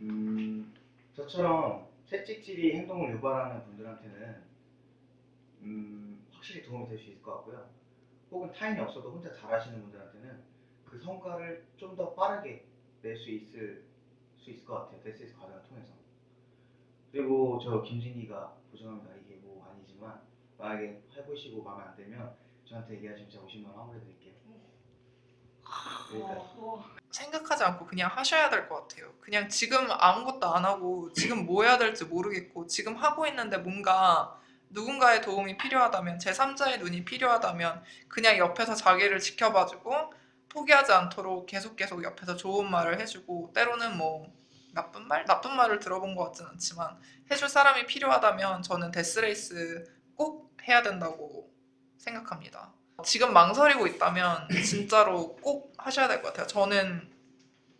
음, 저처럼 채찍질이 행동을 유발하는 분들한테는 음, 확실히 도움이 될 수 있을 것 같고요. 혹은 타인이 없어도 혼자 잘하시는 분들한테는 그 성과를 좀 더 빠르게 낼 수 있을 수 있을 것 같아요. 데스이스 과정을 통해서. 그리고 저 김진희가 보증합니다. 이게 뭐 아니지만 만약에 해보시고 마음에 안 들면 저한테 얘기하시면 제가 50만 원 환불해드릴게요. 생각하지 않고 그냥 하셔야 될 것 같아요. 그냥 지금 아무것도 안 하고 지금 뭐 해야 될지 모르겠고 지금 하고 있는데 뭔가 누군가의 도움이 필요하다면 제3자의 눈이 필요하다면 그냥 옆에서 자기를 지켜봐주고 포기하지 않도록 계속 계속 옆에서 좋은 말을 해주고 때로는 뭐 나쁜 말? 나쁜 말을 들어본 것 같진 않지만 해줄 사람이 필요하다면 저는 데스레이스 꼭 해야 된다고 생각합니다. 지금 망설이고 있다면 진짜로 꼭 하셔야 될 것 같아요. 저는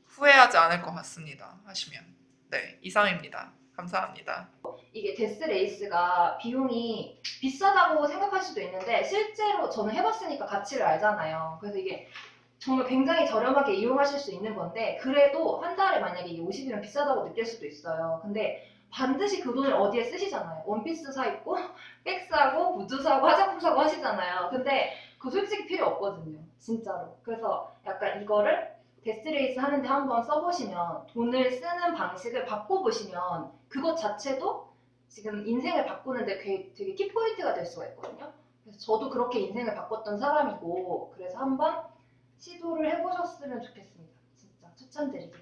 후회하지 않을 것 같습니다. 하시면. 네, 이상입니다. 감사합니다. 이게 데스 레이스가 비용이 비싸다고 생각할 수도 있는데 실제로 저는 해봤으니까 가치를 알잖아요. 그래서 이게 정말 굉장히 저렴하게 이용하실 수 있는 건데 그래도 한 달에 만약에 이게 50이면 비싸다고 느낄 수도 있어요. 근데 반드시 그 돈을 어디에 쓰시잖아요. 원피스 사 입고 백 사고 구두 사고 화장품 사고 하시잖아요. 근데 그거 솔직히 필요 없거든요. 진짜로. 그래서 약간 이거를 데스레이스 하는데 한번 써보시면 돈을 쓰는 방식을 바꿔보시면 그것 자체도 지금 인생을 바꾸는데 되게, 되게 키포인트가 될 수가 있거든요. 그래서 저도 그렇게 인생을 바꿨던 사람이고 그래서 한번 시도를 해보셨으면 좋겠습니다. 진짜 추천드리겠습니다.